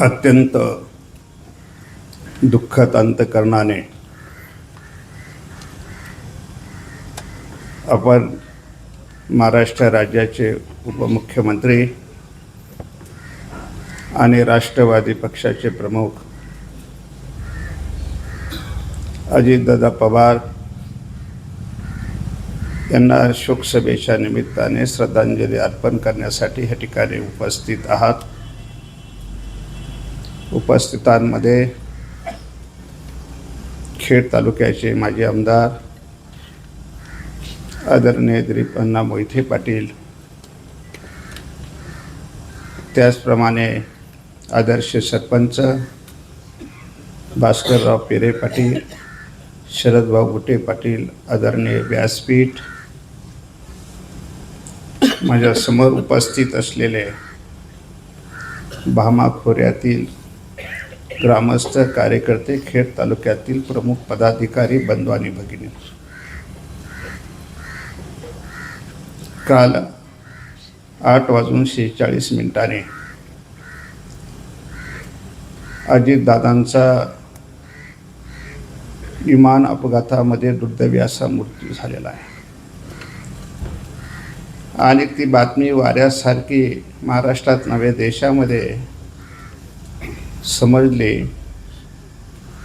अत्यंत दुःखद अंतकरणाने आपण महाराष्ट्र राज्याचे उपमुख्यमंत्री आणि राष्ट्रवादी पक्षाचे प्रमुख अजितदादा पवार यांना शोकसभेच्या निमित्ताने श्रद्धांजली अर्पण करण्यासाठी या ठिकाणी उपस्थित आहात. उपस्थितांमध्ये खेड तालुक्याचे माजी आमदार आदरणीय दिलीप अण्णा मोहिते पाटील त्याचप्रमाणे आदर्श सरपंच भास्करराव पेरे पाटील शरदभाऊ गुटे पाटील आदरणीय व्यासपीठ माझ्यासमोर उपस्थित असलेले भामा खोऱ्यातील ग्रामस्थ कार्यकर्ते खेड तालुक्यातील प्रमुख पदाधिकारी बंधू आणि भगिनी. काल आठ वाजून शेहेचाळीस मिनिटाने अजितदादांचा विमान अपघातामध्ये दुर्दैवी असा मृत्यू झालेला आहे. आणि ती बातमी वाऱ्यासारखी महाराष्ट्रात नव्हे देशामध्ये समजले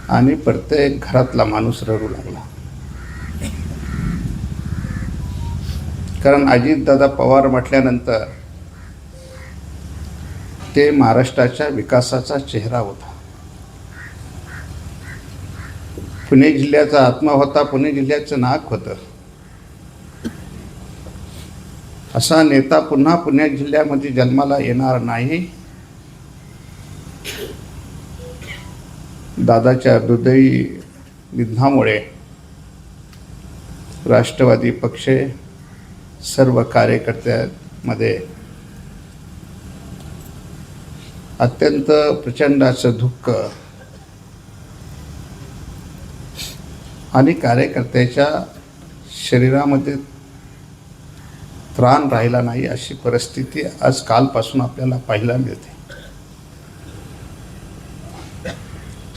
आणि प्रत्येक घरातला माणूस रडू लागला. कारण अजितदादा पवार म्हटल्यानंतर ते महाराष्ट्राच्या विकासाचा चेहरा होता. पुणे जिल्ह्याचा आत्मा होता पुणे जिल्ह्याचं नाक होतं. असा नेता पुन्हा पुणे जिल्ह्यामध्ये जन्माला येणार नाही. दादाच्या हृदयी निधनामुळे राष्ट्रवादी पक्ष सर्व कार्यकर्त्यांमध्ये अत्यंत प्रचंड असं दुःख आणि कार्यकर्त्याच्या शरीरामध्ये त्राण राहिला नाही अशी परिस्थिती आज कालपासून आपल्याला पाहायला मिळते.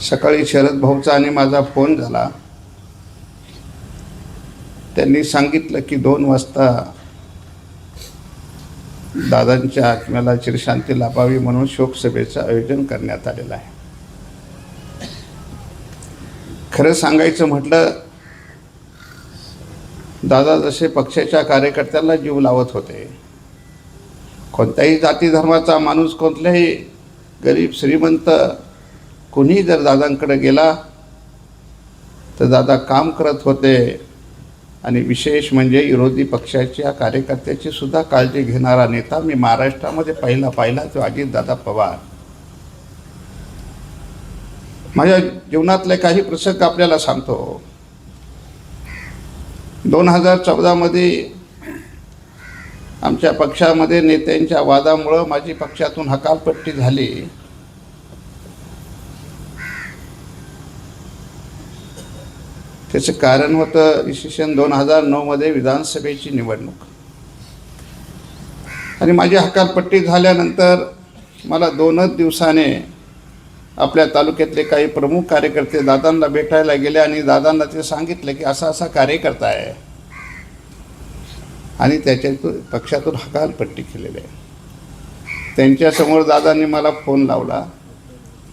सकाळी शरद भाऊचा आणि माझा फोन झाला. त्यांनी सांगितलं की दोन वाजता दादांच्या आत्म्याला चिरशांती लाभावी म्हणून शोकसभेचं आयोजन करण्यात आलेलं आहे. खरं सांगायचं म्हटलं दादा जसे पक्षाच्या कार्यकर्त्याला जीव लावत होते कोणत्याही जाती धर्माचा माणूस कोणत्याही गरीब श्रीमंत कोणीही जर दादांकडे गेला तर दादा काम करत होते. आणि विशेष म्हणजे विरोधी पक्षाच्या कार्यकर्त्याची सुद्धा काळजी घेणारा नेता मी महाराष्ट्रामध्ये पहिला पाहिला तो अजितदादा पवार. माझ्या जीवनातले काही प्रसंग आपल्याला सांगतो. दोन हजार चौदामध्ये आमच्या पक्षामध्ये नेत्यांच्या वादामुळं माझी पक्षातून हकालपट्टी झाली. त्याचं कारण होतं इसवी सन दोन हजार नऊमध्ये विधानसभेची निवडणूक. आणि माझी हकालपट्टी झाल्यानंतर मला दोनच दिवसाने आपल्या तालुक्यातले काही प्रमुख कार्यकर्ते दादांना भेटायला गेले आणि दादांना ते सांगितलं की असा असा कार्यकर्ता आहे. आणि त्याच्यातून पक्षातून हकालपट्टी केलेली आहे. त्यांच्यासमोर दादांनी मला फोन लावला.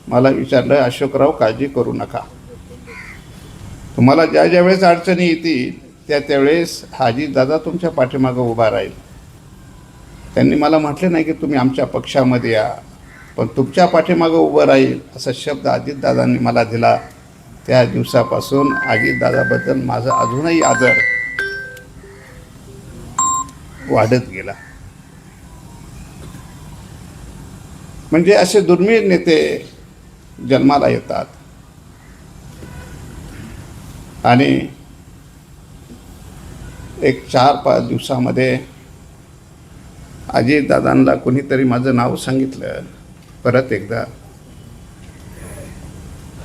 मला विचारलं अशोकराव काळजी करू नका. तुम्हाला ज्या ज्या वेळेस अडचणी येतील त्या त्यावेळेस हाजी दादा तुमच्या पाठीमागं उभा राहील. त्यांनी मला म्हटले नाही की तुम्ही आमच्या पक्षामध्ये या पण तुमच्या पाठीमागं उभं राहील असा शब्द अजितदादांनी मला दिला. त्या दिवसापासून अजितदादाबद्दल माझा अजूनही आदर वाढत गेला. म्हणजे असे दुर्मिळ नेते जन्माला येतात. आणि एक चार पाच दिवसामध्ये अजितदादांना कोणीतरी माझं नाव सांगितलं. परत एकदा.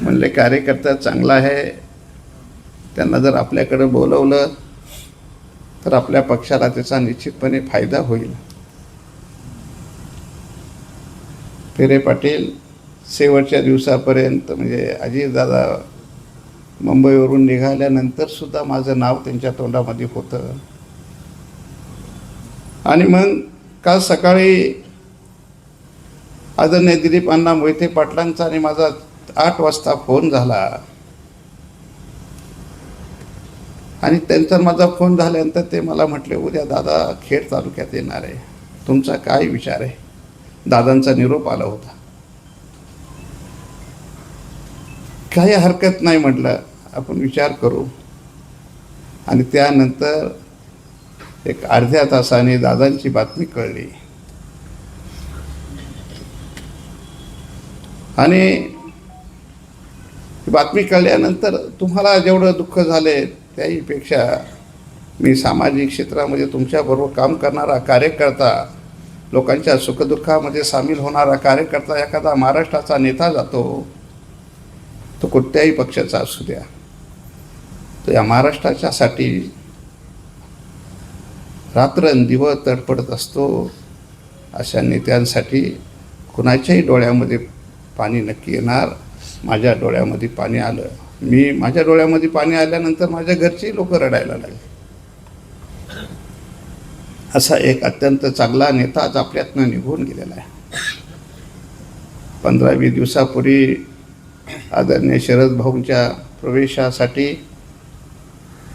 म्हणले कार्यकर्ता चांगला आहे. त्यांना जर आपल्याकडे बोलवलं तर आपल्या पक्षाला त्याचा निश्चितपणे फायदा होईल. पेरे पाटील शेवटच्या दिवसापर्यंत म्हणजे अजितदादा मुंबईवरून निघाल्यानंतर सुद्धा माझं नाव त्यांच्या तोंडामध्ये होतं. आणि मग काल सकाळी आदरणीय दिलीप अण्णा मोहिते पाटलांचा आणि माझा आठ वाजता फोन झाला. आणि त्यांचा माझा फोन झाल्यानंतर ते मला म्हटले उद्या दादा खेड तालुक्यात येणार आहे. तुमचा काय विचार आहे? दादांचा निरोप आला होता. काही हरकत नाही म्हटलं आपण विचार करू. आणि त्यानंतर एक अर्ध्या तासाने दादांची बातमी कळली. आणि बातमी कळल्यानंतर तुम्हाला जेवढं दुःख झाले त्याहीपेक्षा मी सामाजिक क्षेत्रामध्ये तुमच्याबरोबर काम करणारा कार्यकर्ता लोकांच्या सुखदुःखामध्ये सामील होणारा कार्यकर्ता एखादा महाराष्ट्राचा नेता जातो तो कोणत्याही पक्षाचा असू द्या. तो या महाराष्ट्राच्यासाठी रात्रंदिवस तडपडत असतो अशा नेत्यांसाठी कुणाच्याही डोळ्यामध्ये पाणी नक्की येणार माझ्या डोळ्यामध्ये पाणी आलं. मी माझ्या डोळ्यामध्ये पाणी आल्यानंतर माझ्या घरचेही लोक रडायला लागले. असा एक अत्यंत चांगला नेता आज आपल्यातनं निघून गेलेला आहे. पंधरा वीस दिवसापूर्वी आदरणीय शरद भाऊंच्या प्रवेशासाठी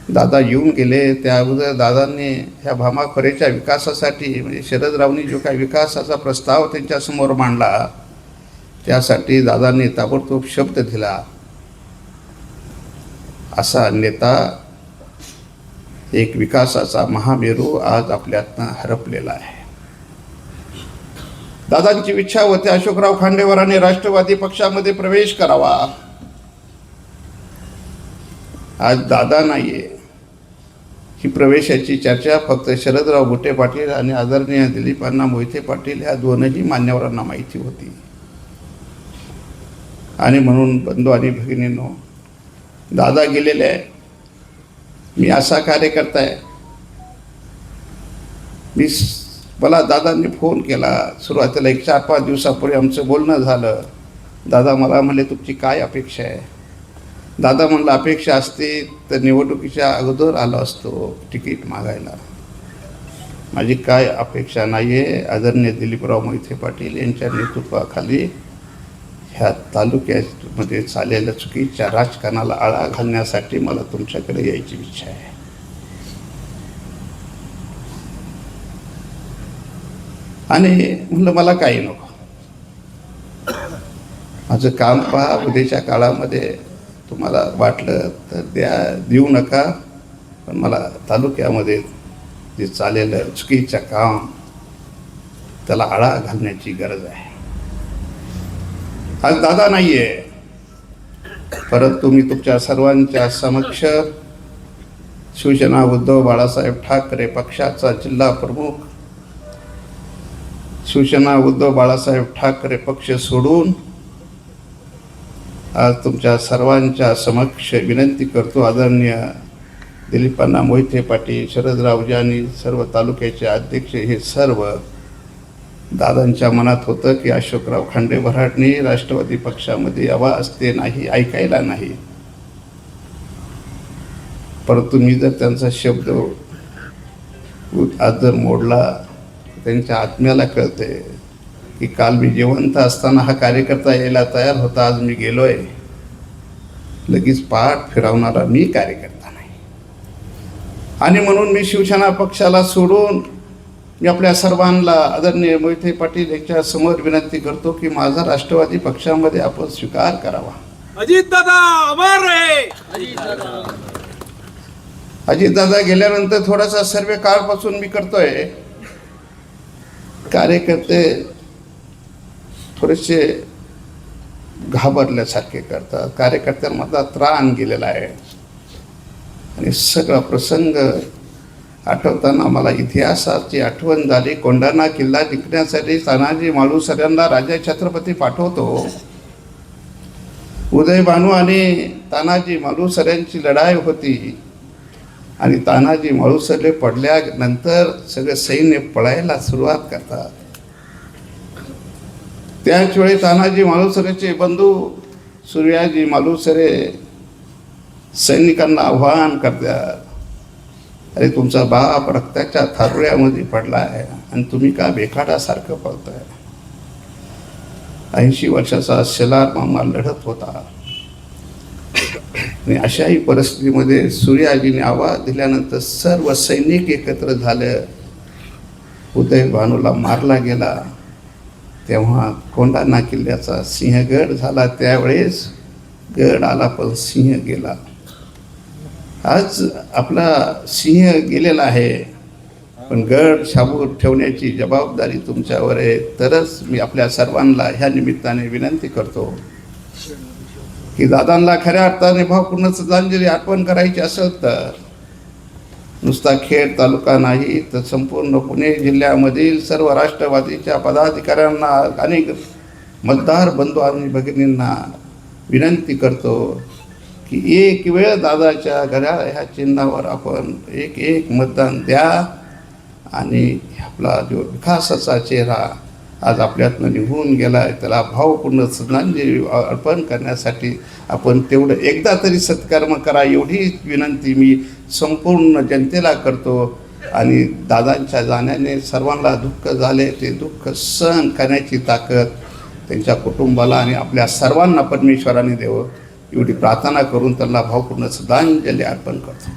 दादा येऊन गेले. त्या अगोदर दादांनी ह्या भामाखोऱ्याच्या विकासासाठी म्हणजे शरदरावनी जो काही विकासाचा प्रस्ताव त्यांच्यासमोर मांडला त्यासाठी दादांनी ताबडतोब शब्द दिला. असा नेता एक विकासाचा महामेरू आज आपल्यातनं हरपलेला आहे. दादांची इच्छा होती अशोकराव खांडेवराने राष्ट्रवादी पक्षामध्ये प्रवेश करावा. आज दादा नाहीये. ही प्रवेशाची चर्चा फक्त शरदराव गुटे पाटील आणि आदरणीय दिलीपांना मोहिते पाटील ह्या दोनही मान्यवरांना माहिती होती. आणि म्हणून बंधू आणि भगिनींनो दादा गेलेले आहे मी असा कार्यकर्ता आहे. मी मला दादांनी फोन केला. सुरुवातीला एक चार पाच दिवसापूर्वी आमचं बोलणं झालं. दादा मला म्हणले तुमची काय अपेक्षा आहे? दादा म्हणलं अपेक्षा असते तर निवडणुकीच्या अगोदर आलो असतो तिकीट मागायला. माझी काय अपेक्षा नाही आहे आदरणीय दिलीपराव मोहिते पाटील यांच्या नेतृत्वाखाली ह्या तालुक्यामध्ये चाललेल्या चुकीच्या राजकारणाला आळा घालण्यासाठी मला तुमच्याकडे यायची इच्छा आहे. आणि म्हणलं मला काही नको. माझं काम पहा उद्याच्या काळामध्ये तुम्हाला वाटलं तर द्या देऊ नका पण मला तालुक्यामध्ये जे चाललेलं चुकीचं काम त्याला आळा घालण्याची गरज आहे. आज दादा नाही आहे परंतु मी तुमच्या सर्वांच्या समक्ष शिवसेना उद्धव बाळासाहेब ठाकरे पक्षाचा जिल्हा प्रमुख शिवसेना उद्धव बाळासाहेब ठाकरे पक्ष सोडून आज तुमच्या सर्वांच्या समक्ष विनंती करतो आदरणीय दिलीपांना मोहिते पाटील शरदराव जानी सर्व तालुक्याचे अध्यक्ष हे सर्व दादांच्या मनात होतं की अशोकराव खांडे भराटने राष्ट्रवादी पक्षामध्ये यावा असते नाही ऐकायला नाही. परंतु मी जर त्यांचा शब्द आज जर मोडला त्यांच्या आत्म्याला कळते की काल मी जिवंत असताना हा कार्यकर्ता यायला तयार होता आज मी गेलोय. लगेच पाठ फिरवणारा मी कार्यकर्ता नाही. आणि म्हणून मी शिवसेना पक्षाला सोडून मी आपल्या सर्वांना आदरणीय मोहिते पाटील यांच्या समोर विनंती करतो की माझा राष्ट्रवादी पक्षामध्ये आपण स्वीकार करावा. अजित दादा अमर अजितदादा गेल्यानंतर थोडासा सर्वे काळपासून मी करतोय. कार्यकर्ते थोडेसे घाबरल्यासारखे करतात. कार्यकर्त्यांमधला त्राण गेलेला आहे. आणि सगळा प्रसंग आठवताना मला इतिहासाची आठवण झाली. कोंढाणा किल्ला जिंकण्यासाठी तानाजी माळुसऱ्यांना राजा छत्रपती पाठवतो. उदय भानू आणि तानाजी मालुसऱ्यांची लढाई होती. आणि तानाजी माळुसरले पडल्यानंतर सगळे सैन्य पळायला सुरुवात करतात. त्याच वेळी तानाजी मालुसरेचे बंधू सूर्याजी मालुसरे सैनिकांना आव्हान करतात. अरे तुमचा बाप रक्ताच्या थारुळ्यामध्ये पडला आहे आणि तुम्ही का बेखाटासारखं पळताय? ऐंशी वर्षाचा शेलार मामा लढत होता. आणि अशाही परिस्थितीमध्ये सूर्याजीने आवाज दिल्यानंतर सर्व सैनिक एकत्र झालं. उदय भानूला मारला गेला. तेव्हा कोंढाणा किल्ल्याचा सिंहगड झाला. त्यावेळेस गड आला पण सिंह गेला. आज आपला सिंह गेलेला आहे पण गड शाबूत ठेवण्याची जबाबदारी तुमच्यावर आहे. तरच मी आपल्या सर्वांना ह्या निमित्ताने विनंती करतो. की दादांना खऱ्या अर्थाने भावपूर्ण श्रद्धांजली अर्पण करायची असेल तर नुसता खेड तालुका नाही तर संपूर्ण पुणे जिल्ह्यामधील सर्व राष्ट्रवादीच्या पदाधिकाऱ्यांना अनेक मतदार बंधू आणि भगिनींना विनंती करतो की एक वेळ दादाच्या घड्या ह्या चिन्हावर आपण एक एक मतदान द्या आणि आपला जो विकासाचा चेहरा आज आपल्यातनं निघून गेला आहे त्याला भावपूर्ण श्रद्धांजली अर्पण करण्यासाठी आपण तेवढं एकदा तरी सत्कर्म करा एवढी विनंती मी संपूर्ण जनतेला करतो. आणि दादांच्या जाण्याने सर्वांना दुःख झाले ते दुःख सहन करण्याची ताकद त्यांच्या कुटुंबाला आणि आपल्या सर्वांना परमेश्वराने देवं. एवढी प्रार्थना करून त्यांना भावपूर्ण श्रद्धांजली अर्पण करतो.